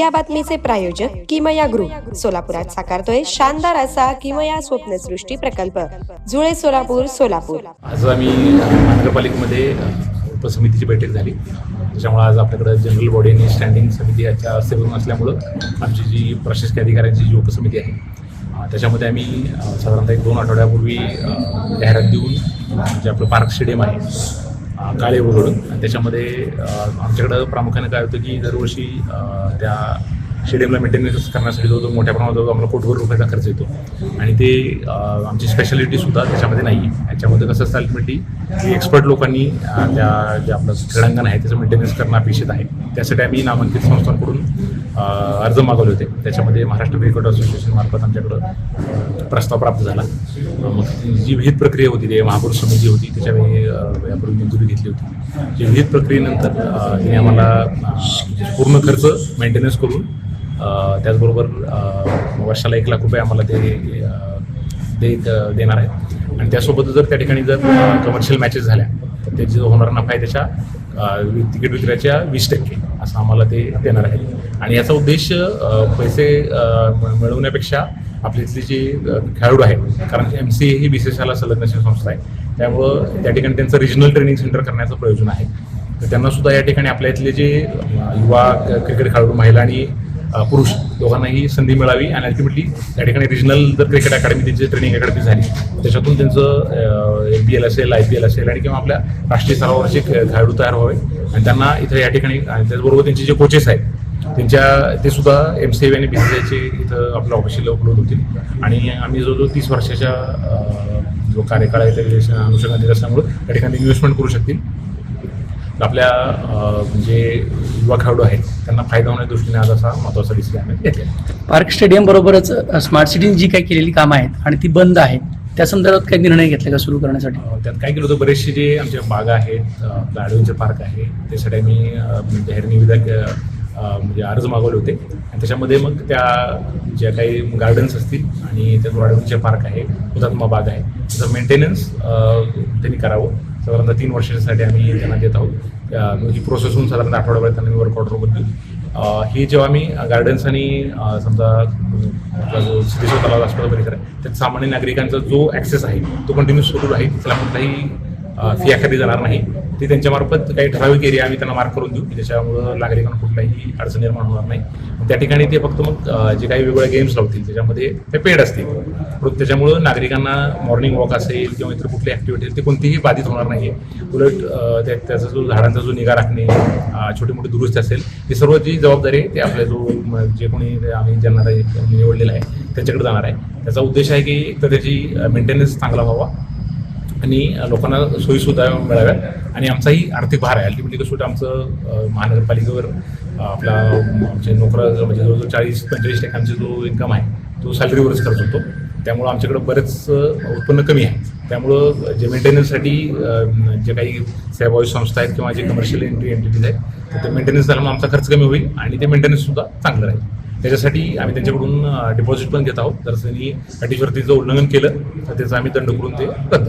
या बातमीचे प्रायोजक किमया ग्रुप. सोलापुरात साकारतोय शानदार असा किमया स्वप्नसृष्टी प्रकल्प. जुळे सोलापूर सोलापूर. आज आम्ही नगरपालिकेमध्ये उपसमितीची बैठक झाली. त्याच्यामुळे आज आपल्याकडं जनरल बॉडी आणि स्टँडिंग समिती याच्या अस्तित्व असल्यामुळं आमची जी प्रशासकीय अधिकाऱ्यांची जी उपसमिती आहे त्याच्यामध्ये आम्ही साधारणतः एक दोन आठवड्यापूर्वी जाहिरात देऊन जे आपलं पार्क स्टेडियम आहे काळे उघडून. त्याच्यामध्ये आमच्याकडं प्रामुख्याने काय होतं की दरवर्षी त्या स्टेडियमला मेंटेनन्स करण्यासाठी जो तो मोठ्या प्रमाणात जो आम्हाला कोटभर रुपयाचा खर्च येतो. आणि ते आमची स्पेशालिटीसुद्धा त्याच्यामध्ये नाही आहे याच्यामध्ये कसं असतं अल्टिमेटली की एक्सपर्ट लोकांनी त्या जे आपलं क्रीडांगण आहे त्याचं मेंटेनन्स करणं अपेक्षित आहे. त्यासाठी आम्ही नामांकित संस्थांकडून अर्ज मागवले होते. त्याच्यामध्ये महाराष्ट्र क्रिकेट असोसिएशन मार्फत आमच्याकडं प्रस्ताव प्राप्त झाला. मग जी विहित प्रक्रिया होती ते महापुरुष समिती होती त्याच्यावेळी यापूर्वी मंजुरी घेतली होती. जी विहित प्रक्रियेनंतर तिने आम्हाला पूर्ण खर्च मेंटेनन्स करून त्याचबरोबर वर्षाला एक लाख रुपये आम्हाला ते देत दे देणार आहेत. आणि त्यासोबतच जर त्या ठिकाणी जर कमर्शियल मॅचेस झाल्या तर त्याची जो होणार नफा आहे त्याच्या तिकीट विक्रीच्या वीस टक्के असं आम्हाला ते देणार आहेत. आणि याचा उद्देश पैसे म- मिळवण्यापेक्षा आपल्या इथले जे खेळाडू आहेत कारण एम सी ए ही बी सी एस आयला संलग्न संस्था आहे. त्यामुळं त्या ठिकाणी त्यांचं रिजनल ट्रेनिंग सेंटर करण्याचं प्रयोजन आहे. तर त्यांना सुद्धा या ठिकाणी आपल्या इथले जे युवा क्रिकेट खेळाडू महिला आणि पुरुष. दोघांनाही संधी मिळावी आणि अल्टिमेटली त्या ठिकाणी रिजनल जर क्रिकेट अकॅडमी त्यांची ट्रेनिंग अकॅडमी झाली त्याच्यातून त्यांचं एम बी एल असेल आय पी एल असेल आणि किंवा आपल्या राष्ट्रीय स्तरावरचे खेळाडू तयार व्हावे. आणि त्यांना इथं या ठिकाणी आणि त्याचबरोबर त्यांचे जे कोचेस आहेत त्यांच्या ते सुद्धा एम सी आणि बी सी आयचे इथं आपल्या ऑफिशियला उपलब्ध होतील. आणि आम्ही जो जो तीस वर्षाच्या जो कार्यकाळ आहे त्या अनुषंगाने असल्यामुळे त्या ठिकाणी इन्व्हेस्टमेंट करू शकतील. आपल्या म्हणजे जे युवा खेळाडू आहेत त्यांना फायदा होण्याच्या दृष्टीने आज असा महत्त्वाचा डिसिजन आम्ही घेतलेला आहे. पार्क स्टेडियम बरोबरच स्मार्ट सिटीने जी काही केलेली कामं आहेत आणि ती बंद आहेत त्या संदर्भात काही निर्णय घेतले का सुरू करण्यासाठी? त्यात काय केलं होतं बरेचसे जे आमच्या बागा आहेत ॲडव्हेंचर पार्क आहे त्यासाठी आम्ही जाहीर निविदा म्हणजे अर्ज मागवले होते. आणि त्याच्यामध्ये मग त्या ज्या काही गार्डन्स असतील आणि त्याचबरोबर ॲडव्हेंचर पार्क आहे हुतात्मा बाग आहे त्याचं मेंटेनन्स त्यांनी करावं. साधारणतः तीन वर्षासाठी आम्ही त्यांना देत आहोत. म्हणजे ही प्रोसेस होऊन साधारण आठवड्याभरात त्यांना वर्क ऑर्डरबद्दल ही जेव्हा आम्ही गार्डन्स आणि समजा आपला जो सिद्धेश्वर तलाव अस्पताल परिसर आहे त्यात सामान्य नागरिकांचा जो ॲक्सेस आहे तो कंटिन्यू सुरू राहील त्याला कुठलाही फी आखादी जाणार नाही. ते त्यांच्यामार्फत काही ठराविक एरिया आम्ही त्यांना मार्क करून देऊ की ज्याच्यामुळं नागरिकांना कुठलाही अडचण निर्माण होणार नाही. त्या ठिकाणी ते फक्त मग जे काही वेगवेगळे गेम्स लावतील त्याच्यामध्ये ते पेड असतील. त्याच्यामुळं नागरिकांना मॉर्निंग वॉक असेल किंवा इतर कुठली ॲक्टिव्हिटी असेल ते कोणतीही बाधित होणार नाही. आहे उलट त्या त्याचा जो झाडांचा जो निगा राखणे छोटी मोठी दुरुस्ती असेल ही सर्व जी जबाबदारी आहे ते आपल्या जो जे कोणी आम्ही ज्यांना निवडलेला आहे त्याच्याकडे जाणार आहे. त्याचा उद्देश आहे की तर त्याची मेंटेनन्स चांगला व्हावा आणि लोकांना सोयीसुद्धा मिळाव्या आणि आमचाही आर्थिक भार आहे. अल्टिमेटली कसं आमचं महानगरपालिकेवर आपला आमचे नोकरा म्हणजे जवळजवळ चाळीस पंचेचाळीस टक्क्यांचा जो इन्कम आहे तो सॅलरीवरच खर्च होतो. त्यामुळं आमच्याकडं बरेच उत्पन्न कमी आहे. त्यामुळं जे मेंटेनन्ससाठी जे काही सेवाभावी संस्था आहेत किंवा जे कमर्शियल एंट्री एंटिटीज आहेत तर ते मेंटेनन्स झाल्यामुळे आमचा खर्च कमी होईल आणि ते मेंटेनन्ससुद्धा चांगलं राहील. त्याच्यासाठी आम्ही त्यांच्याकडून डिपॉझिट पण घेत आहोत. जर त्यांनी अटी शर्तीचं उल्लंघन केलं तर त्याचा आम्ही दंड करून ते रद्द